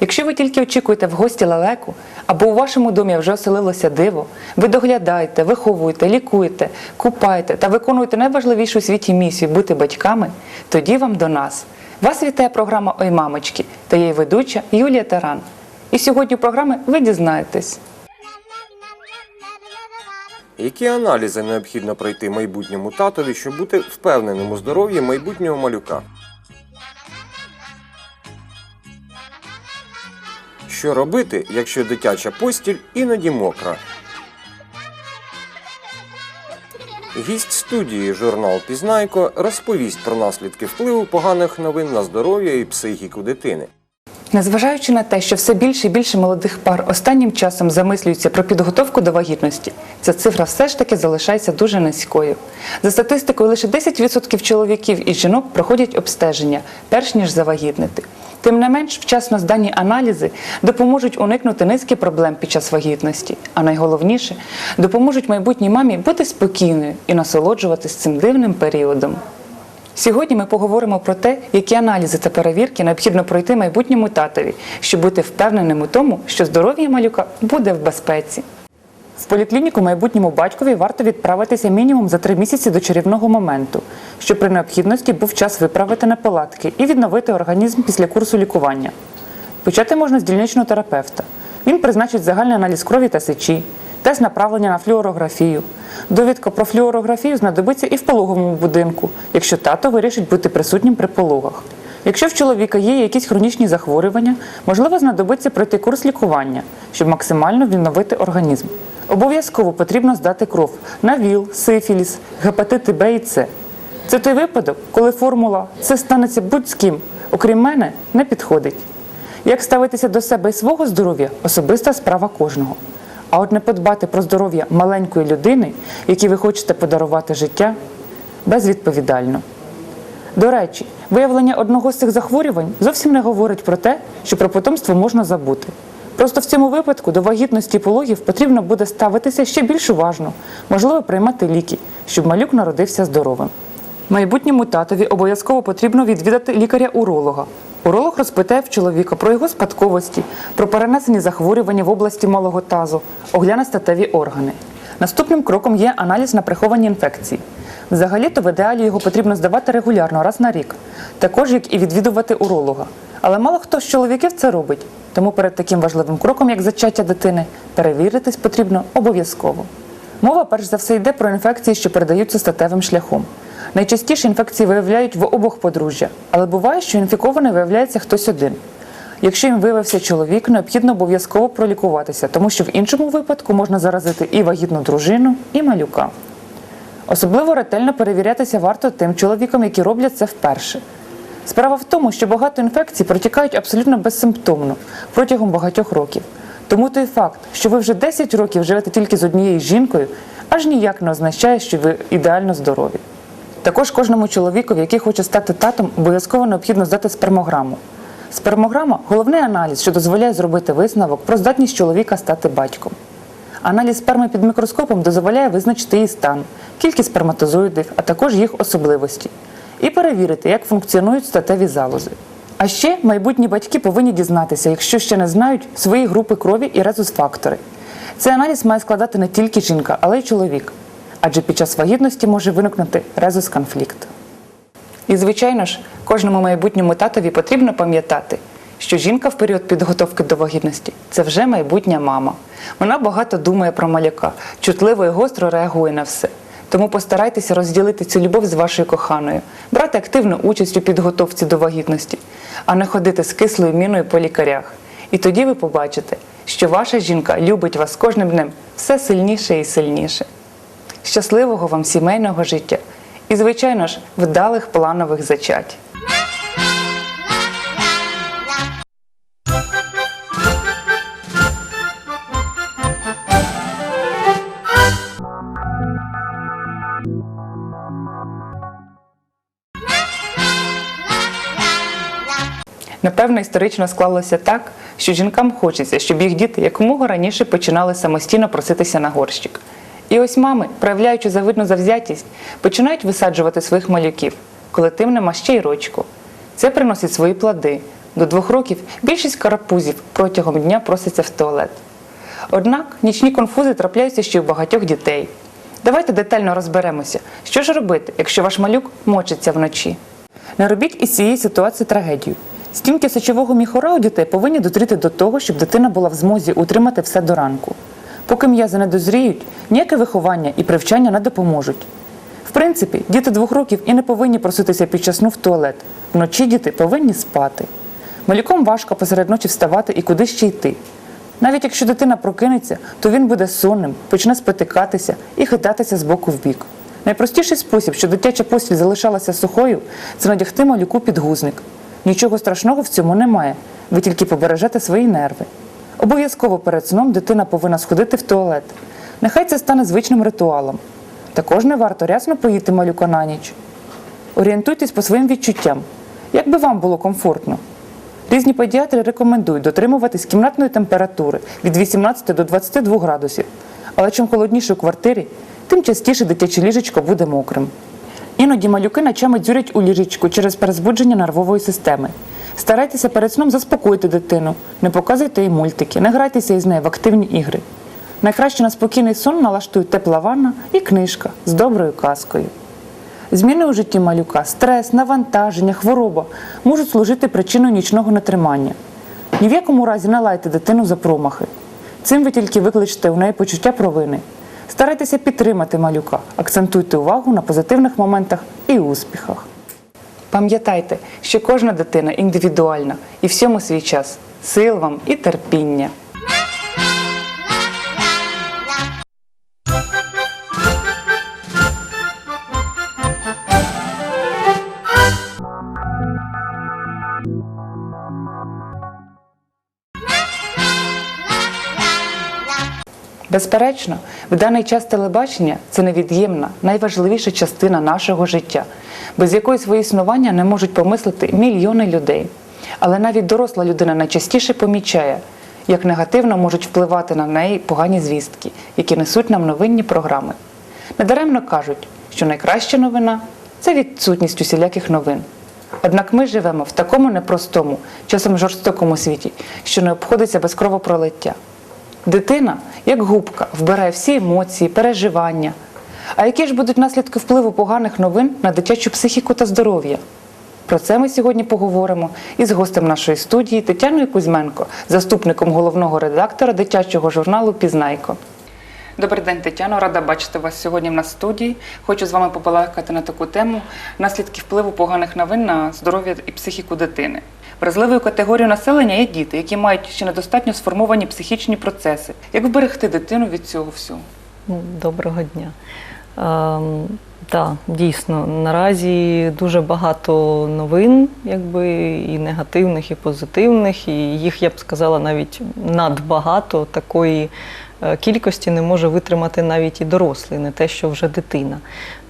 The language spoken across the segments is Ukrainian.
Якщо ви тільки очікуєте в гості лелеку, або у вашому домі вже оселилося диво, ви доглядаєте, виховуєте, лікуєте, купаєте та виконуєте найважливішу у світі місію бути батьками, тоді вам до нас. Вас вітає програма Ой мамочки та її ведуча Юлія Таран. І сьогодні у програми ви дізнаєтесь. Які аналізи необхідно пройти майбутньому татові, щоб бути впевненим у здоров'ї майбутнього малюка? Що робити, якщо дитяча постіль іноді мокра? Гість студії журнал Пізнайко розповість про наслідки впливу поганих новин на здоров'я і психіку дитини. Незважаючи на те, що все більше і більше молодих пар останнім часом замислюються про підготовку до вагітності, ця цифра все ж таки залишається дуже низькою. За статистикою, лише 10% чоловіків і жінок проходять обстеження, перш ніж завагітнити. Тим не менш, вчасно здані аналізи допоможуть уникнути низки проблем під час вагітності, а найголовніше допоможуть майбутній мамі бути спокійною і насолоджуватись цим дивним періодом. Сьогодні ми поговоримо про те, які аналізи та перевірки необхідно пройти майбутньому татові, щоб бути впевненим у тому, що здоров'я малюка буде в безпеці. В поліклініку майбутньому батькові варто відправитися мінімум за три місяці до чарівного моменту, щоб при необхідності був час виправити неполадки і відновити організм після курсу лікування. Почати можна з дільничного терапевта. Він призначить загальний аналіз крові та сечі, тест направлення на флюорографію. Довідка про флюорографію знадобиться і в пологовому будинку, якщо тато вирішить бути присутнім при пологах. Якщо в чоловіка є якісь хронічні захворювання, можливо знадобиться пройти курс лікування, щоб максимально відновити організм. Обов'язково потрібно здати кров на ВІЛ, сифіліс, гепатити Б і С. Це той випадок, коли формула це станеться будь з ким, окрім мене, не підходить. Як ставитися до себе і свого здоров'я особиста справа кожного. А от не подбати про здоров'я маленької людини, якій ви хочете подарувати життя, безвідповідально. До речі, виявлення одного з цих захворювань зовсім не говорить про те, що про потомство можна забути. Просто в цьому випадку до вагітності пологів потрібно буде ставитися ще більш уважно, можливо, приймати ліки, щоб малюк народився здоровим. Майбутньому татові обов'язково потрібно відвідати лікаря-уролога. Уролог розпитає в чоловіка про його спадковості, про перенесені захворювання в області малого тазу, огляне статеві органи. Наступним кроком є аналіз на приховані інфекції. Взагалі-то в ідеалі його потрібно здавати регулярно, раз на рік, також як і відвідувати уролога. Але мало хто з чоловіків це робить. Тому перед таким важливим кроком, як зачаття дитини, перевіритись потрібно обов'язково. Мова перш за все йде про інфекції, що передаються статевим шляхом. Найчастіше інфекції виявляють в обох подружжя, але буває, що інфікований виявляється хтось один. Якщо їм виявився чоловік, необхідно обов'язково пролікуватися, тому що в іншому випадку можна заразити і вагітну дружину, і малюка. Особливо ретельно перевірятися варто тим чоловікам, які роблять це вперше. Справа в тому, що багато інфекцій протікають абсолютно безсимптомно протягом багатьох років. Тому той факт, що ви вже 10 років живете тільки з однією жінкою, аж ніяк не означає, що ви ідеально здорові. Також кожному чоловікові, який хоче стати татом, обов'язково необхідно здати спермограму. Спермограма головний аналіз, що дозволяє зробити висновок про здатність чоловіка стати батьком. Аналіз сперми під мікроскопом дозволяє визначити її стан, кількість сперматозоїдів, а також їх особливості, і перевірити, як функціонують статеві залози. А ще майбутні батьки повинні дізнатися, якщо ще не знають, свої групи крові і резус-фактори. Цей аналіз має складати не тільки жінка, але й чоловік, адже під час вагітності може виникнути резус-конфлікт. І, звичайно ж, кожному майбутньому татові потрібно пам'ятати, що жінка в період підготовки до вагітності це вже майбутня мама. Вона багато думає про малюка, чутливо і гостро реагує на все. Тому постарайтеся розділити цю любов з вашою коханою, брати активну участь у підготовці до вагітності, а не ходити з кислою міною по лікарях. І тоді ви побачите, що ваша жінка любить вас кожним днем все сильніше і сильніше. Щасливого вам сімейного життя і, звичайно ж, вдалих планових зачать. Напевно, історично склалося так, що жінкам хочеться, щоб їх діти якомога раніше починали самостійно проситися на горщик. І ось мами, проявляючи завидну завзятість, починають висаджувати своїх малюків, коли тим нема ще й рочку. Це приносить свої плоди, до двох років більшість карапузів протягом дня проситься в туалет. Однак нічні конфузи трапляються ще й у багатьох дітей. Давайте детально розберемося, що ж робити, якщо ваш малюк мочиться вночі. Не робіть із цієї ситуації трагедію. Стінки сечового міхура у дітей повинні дотріти до того, щоб дитина була в змозі утримати все до ранку. Поки м'язи не дозріють, ніяке виховання і привчання не допоможуть. В принципі, діти двох років і не повинні проситися під час сну в туалет. Вночі діти повинні спати. Малюком важко посеред ночі вставати і куди ще йти. Навіть якщо дитина прокинеться, то він буде сонним, почне спотикатися і хитатися з боку в бік. Найпростіший спосіб, щоб дитяча постіль залишалася сухою, це надягти малюку підгузник. Нічого страшного в цьому немає. Ви тільки побережете свої нерви. Обов'язково перед сном дитина повинна сходити в туалет. Нехай це стане звичним ритуалом. Також не варто рясно поїти малюка на ніч. Орієнтуйтесь по своїм відчуттям, як би вам було комфортно. Різні педіатри рекомендують дотримуватись кімнатної температури від 18 до 22 градусів. Але чим холодніше у квартирі, тим частіше дитяче ліжечко буде мокрим. Іноді малюки ночами дзюрять у ліжечку через перезбудження нервової системи. Старайтеся перед сном заспокоїти дитину, не показуйте їй мультики, не грайтеся із нею в активні ігри. Найкраще на спокійний сон налаштують тепла ванна і книжка з доброю казкою. Зміни у житті малюка, стрес, навантаження, хвороба можуть служити причиною нічного нетримання. Ні в якому разі не лайте дитину за промахи. Цим ви тільки викличете у неї почуття провини. Старайтеся підтримати малюка, акцентуйте увагу на позитивних моментах і успіхах. Пам'ятайте, що кожна дитина індивідуальна і всьому свій час. Сил вам і терпіння. Безперечно, в даний час телебачення це невід'ємна, найважливіша частина нашого життя, без якої своє існування не можуть помислити мільйони людей. Але навіть доросла людина найчастіше помічає, як негативно можуть впливати на неї погані звістки, які несуть нам новинні програми. Недаремно кажуть, що найкраща новина це відсутність усіляких новин. Однак ми живемо в такому непростому, часом жорстокому світі, що не обходиться без кровопролиття. Дитина, як губка, вбирає всі емоції, переживання. А які ж будуть наслідки впливу поганих новин на дитячу психіку та здоров'я? Про це ми сьогодні поговоримо із гостем нашої студії Тетяною Кузьменко, заступником головного редактора дитячого журналу Пізнайко. Добрий день, Тетяно. Рада бачити вас сьогодні в нас в студії. Хочу з вами побалакати на таку тему наслідки впливу поганих новин на здоров'я і психіку дитини. Вразливою категорією населення є діти, які мають ще недостатньо сформовані психічні процеси. Як вберегти дитину від цього всього? Доброго дня. Ем, так, дійсно, наразі дуже багато новин, якби і негативних, і позитивних, і їх я б сказала навіть надбагато такої е, кількості не може витримати навіть і дорослий, не те, що вже дитина.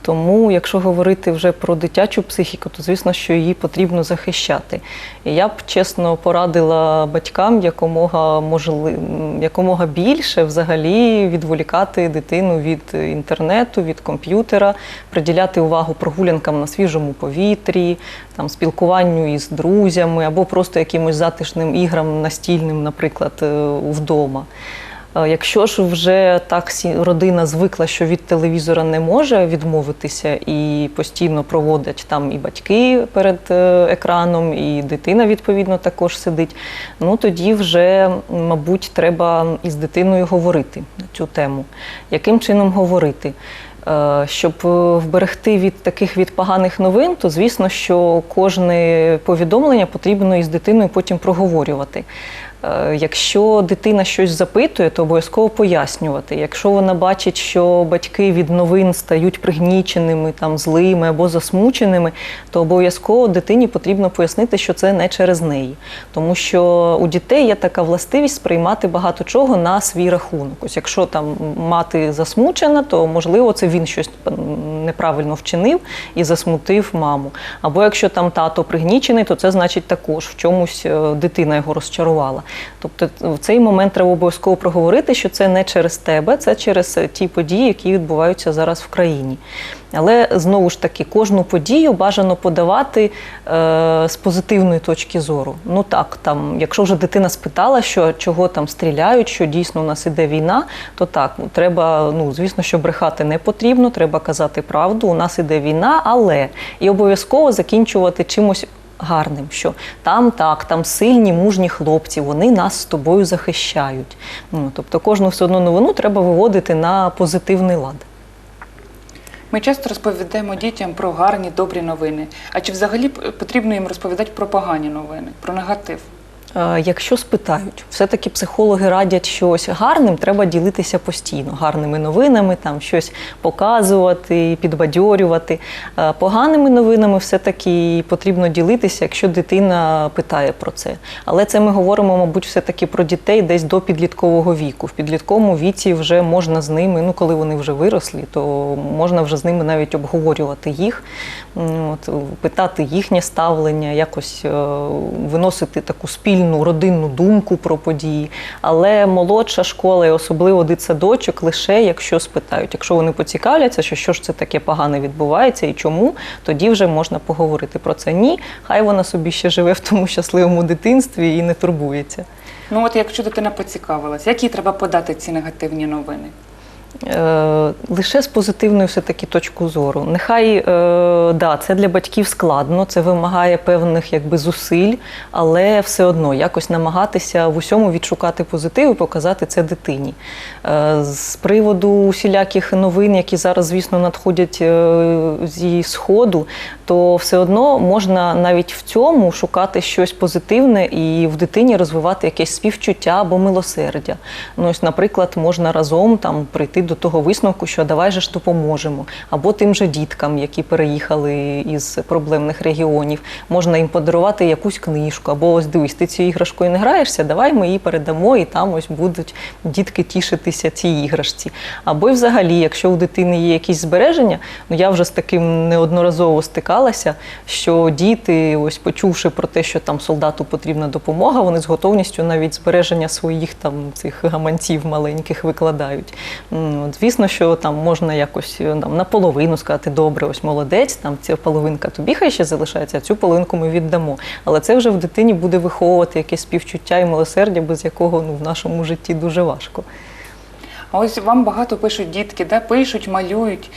Тому, якщо говорити вже про дитячу психіку, то звісно, що її потрібно захищати. І я б чесно порадила батькам якомога можли... якомога більше взагалі відволікати дитину від інтернету, від комп'ютера, приділяти увагу прогулянкам на свіжому повітрі, там спілкуванню із друзями або просто якимось затишним іграм настільним, наприклад, е, вдома. Е, Якщо ж вже так родина звикла, що від телевізора не може відмовитися і постійно проводять там і батьки перед е, екраном, і дитина відповідно також сидить, ну тоді вже, мабуть, треба із дитиною говорити на цю тему. Яким чином говорити? Е, Щоб вберегти від таких від поганих новин, то звісно, що кожне повідомлення потрібно із дитиною потім проговорювати. Е, Якщо дитина щось запитує, то обов'язково пояснювати. Якщо вона бачить, що батьки від новин стають пригніченими, там злими або засмученими, то обов'язково дитині потрібно пояснити, що це не через неї. Тому що у дітей є така властивість сприймати багато чого на свій рахунок. Ось якщо там мати засмучена, то можливо це він щось неправильно вчинив і засмутив маму. Або якщо там тато пригнічений, то це значить також в чомусь е, дитина його розчарувала. Тобто в цей момент треба обов'язково проговорити, що це не через тебе, це через е, ті події, які відбуваються зараз в країні. Але знову ж таки, кожну подію бажано подавати е, з позитивної точки зору. Ну так, там, якщо вже дитина спитала, що чого там стріляють, що дійсно у нас іде війна, то так, ну, треба, ну звісно, що брехати не потрібно, треба казати правду. У нас іде війна, але і обов'язково закінчувати чимось. Гарним, що там так, там сильні, мужні хлопці, вони нас з тобою захищають. Ну, тобто кожну все одно новину треба виводити на позитивний лад. Ми часто розповідаємо дітям про гарні, добрі новини. А чи взагалі потрібно їм розповідати про погані новини, про негатив? Е, Якщо спитають, все-таки психологи радять щось гарним, треба ділитися постійно, гарними новинами, там щось показувати, підбадьорювати. Е, Поганими новинами все-таки потрібно ділитися, якщо дитина питає про це. Але це ми говоримо, мабуть, все-таки про дітей десь до підліткового віку. В підлітковому віці вже можна з ними, ну коли вони вже вирослі, то можна вже з ними навіть обговорювати їх, от, питати їхнє ставлення, якось е, виносити таку спільну родинну думку про події. Але молодша школа і особливо дитсадочок лише якщо спитають. Якщо вони поцікавляться, що що ж це таке погане відбувається і чому, тоді вже можна поговорити про це. Ні, хай вона собі ще живе в тому щасливому дитинстві і не турбується. Ну от якщо дитина поцікавилась, як їй треба подати ці негативні новини? Е, лише з позитивної все-таки точки зору. Нехай е, да, це для батьків складно, це вимагає певних якби, зусиль, але все одно якось намагатися в усьому відшукати позитив і показати це дитині. Е, з приводу усіляких новин, які зараз, звісно, надходять е, зі сходу, то все одно можна навіть в цьому шукати щось позитивне і в дитині розвивати якесь співчуття або милосердя. Ну, ось, наприклад, можна разом там прийти до того висновку, що давай же ж допоможемо, або тим же діткам, які переїхали із проблемних регіонів, можна їм подарувати якусь книжку, або ось дивись, ти цією іграшкою не граєшся, давай ми її передамо, і там ось будуть дітки тішитися цій іграшці. Або й взагалі, якщо у дитини є якісь збереження, ну я вже з таким неодноразово стикалася, що діти, ось почувши про те, що там солдату потрібна допомога, вони з готовністю навіть збереження своїх там цих гаманців маленьких викладають. От, звісно, що там можна якось е, там, наполовину сказати, добре, ось молодець, там ця половинка тобі хай ще залишається, а цю половинку ми віддамо. Але це вже в дитині буде виховувати якесь співчуття і милосердя, без якого ну, в нашому житті дуже важко. А ось вам багато пишуть дітки, да? пишуть, малюють.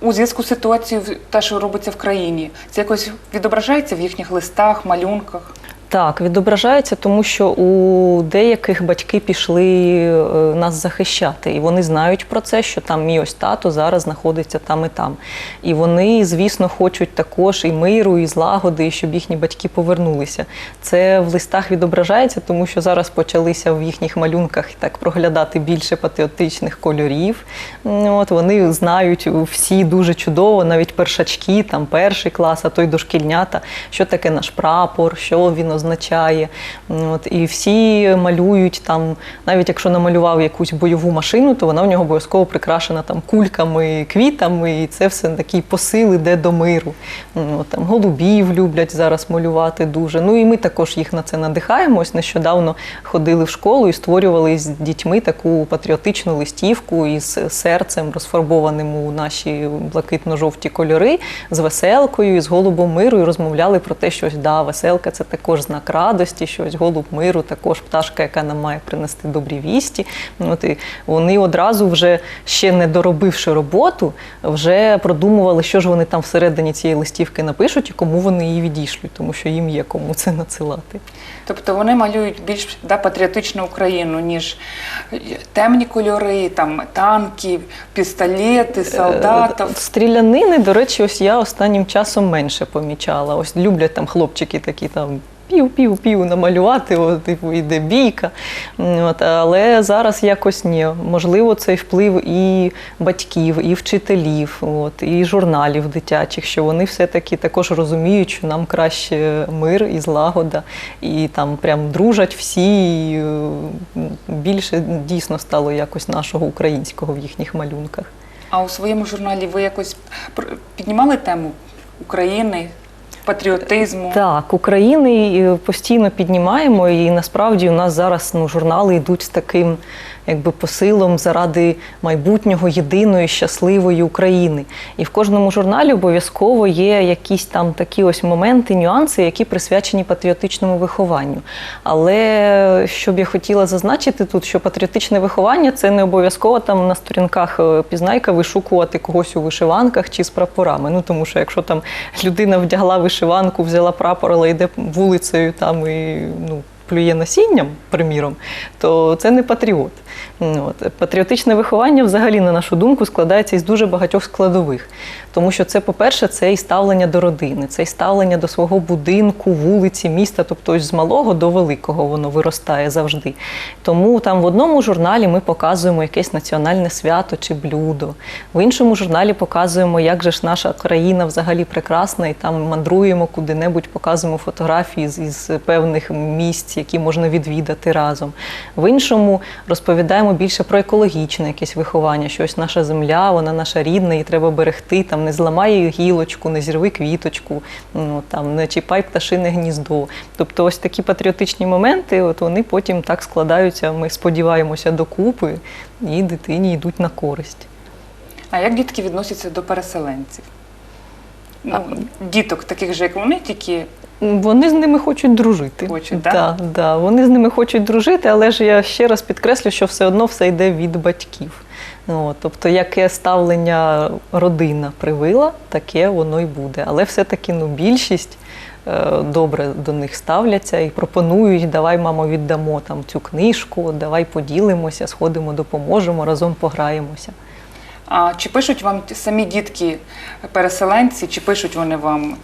У зв'язку з ситуацією, те, що робиться в країні, це якось відображається в їхніх листах, малюнках. Так, відображається, тому що у деяких батьки пішли е, нас захищати, і вони знають про це, що там мій ось тато зараз знаходиться там і там. І вони, звісно, хочуть також і миру, і злагоди, і щоб їхні батьки повернулися. Це в листах відображається, тому що зараз почалися в їхніх малюнках так проглядати більше патріотичних кольорів. От вони знають всі дуже чудово, навіть першачки, там перший клас, а то й дошкільнята, що таке наш прапор, що він означає. М, От, і всі малюють там, навіть якщо намалював якусь бойову машину, то вона в нього обов'язково прикрашена там кульками, квітами, і це все такий посил іде до миру. От, там голубів люблять зараз малювати дуже. Ну і ми також їх на це надихаємось. Нещодавно ходили в школу і створювали з дітьми таку патріотичну листівку із серцем, розфарбованим у наші блакитно-жовті кольори, з веселкою, і з голубом миру, і розмовляли про те, що да, веселка це також знак радості, що ось голуб миру, також пташка, яка нам має принести добрі вісті. От і вони одразу вже ще не доробивши роботу, вже продумували, що ж вони там всередині цієї листівки напишуть і кому вони її відійшлють, тому що їм є кому це надсилати. Тобто вони малюють більш да, патріотичну Україну, ніж темні кольори, там танки, пістолети, солдатів. Е, Стрілянини, до речі, ось я останнім часом менше помічала. Ось люблять там хлопчики такі там. Пів-пів-пів намалювати, от, типу, йде бійка. От, але зараз якось ні. Можливо, цей вплив і батьків, і вчителів, от, і журналів дитячих, що вони все-таки також розуміють, що нам краще мир і злагода, і там прям дружать всі. І, більше дійсно стало якось нашого українського в їхніх малюнках. А у своєму журналі ви якось піднімали тему України? Патріотизму. Так, України е, постійно піднімаємо, і насправді у нас зараз ну, журнали йдуть з таким якби посилом заради майбутнього єдиної щасливої України. І в кожному журналі обов'язково є якісь там такі ось моменти, нюанси, які присвячені патріотичному вихованню. Але що б я хотіла зазначити тут, що патріотичне виховання це не обов'язково там на сторінках е, пізнайка вишукувати когось у вишиванках чи з прапорами. Ну тому що якщо там людина вдягла вишиванку, взяла прапор, але йде вулицею там і ну. Плює насінням, приміром, то це не патріот. От. Патріотичне виховання, взагалі, на нашу думку, складається із дуже багатьох складових. Тому що це, по-перше, це і ставлення до родини, це і ставлення до свого будинку, вулиці, міста, тобто з малого до великого воно виростає завжди. Тому там в одному журналі ми показуємо якесь національне свято чи блюдо, в іншому журналі показуємо, як же ж наша країна взагалі прекрасна, і там мандруємо куди-небудь, показуємо фотографії з, із певних місць, які можна відвідати разом. В іншому розповідаємо більше про екологічне якесь виховання, що ось наша земля, вона наша рідна, її треба берегти. Там не зламай гілочку, не зірви квіточку, ну там не чіпай пташине гніздо. Тобто, ось такі патріотичні моменти, от вони потім так складаються. Ми сподіваємося докупи, і дитині йдуть на користь. А як дітки відносяться до переселенців? Ну, діток, таких же, як вони, тільки Вони з ними хочуть дружити. Хочуть, да? да, да. Вони з ними хочуть дружити, але ж я ще раз підкреслю, що все одно все йде від батьків. Ну, тобто, яке ставлення родина привила, таке воно й буде. Але все-таки ну, більшість е, добре до них ставляться і пропонують, давай, мамо, віддамо там цю книжку, давай поділимося, сходимо, допоможемо, разом пограємося. А чи пишуть вам самі дітки переселенці, чи пишуть вони вам?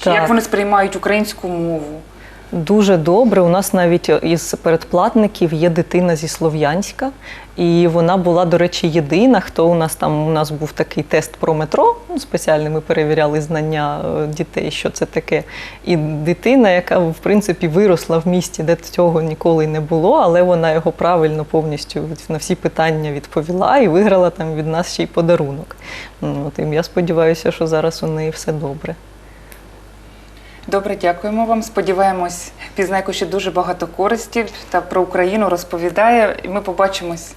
Так. Як вони сприймають українську мову? Дуже добре. У нас навіть із передплатників є дитина зі Слов'янська, і вона була, до речі, єдина. Хто у нас там у нас був такий тест про метро. Ну, спеціально ми перевіряли знання е, дітей, що це таке. І дитина, яка в принципі виросла в місті, де цього ніколи не було, але вона його правильно повністю на всі питання відповіла і виграла там від нас ще й подарунок. Ну, От, і я сподіваюся, що зараз у неї все добре. Добре, дякуємо вам. Сподіваємось, пізнайко ще дуже багато користів та про Україну розповідає. І ми побачимось.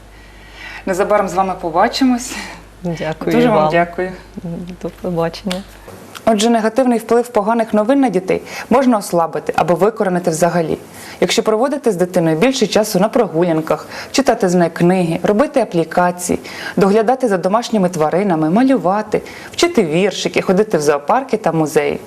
Незабаром з вами побачимось. Дякую. дуже вам. вам дякую. До побачення. Отже, негативний вплив поганих новин на дітей можна ослабити або викоренити взагалі. Якщо проводити з дитиною більше часу на прогулянках, читати з нею книги, робити аплікації, доглядати за домашніми тваринами, малювати, вчити віршики, ходити в зоопарки та музеї.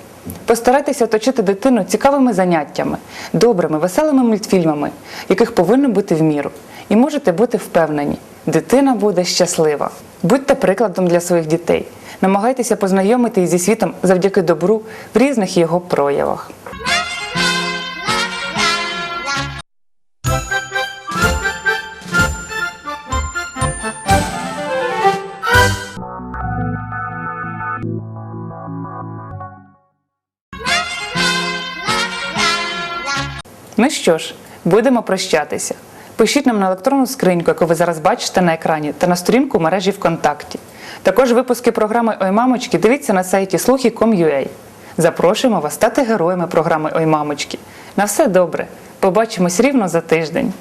Постарайтеся оточити дитину цікавими заняттями, добрими, веселими мультфільмами, яких повинно бути в міру. І можете бути впевнені, дитина буде щаслива. Будьте прикладом для своїх дітей. Намагайтеся познайомити їх зі світом завдяки добру в різних його проявах. Ну що ж, будемо прощатися. Пишіть нам на електронну скриньку, яку ви зараз бачите на екрані, та на сторінку мережі ВКонтакті. Також випуски програми Ой мамочки дивіться на сайті слухи.com.ua. Запрошуємо вас стати героями програми Ой мамочки. На все добре. Побачимось рівно за тиждень.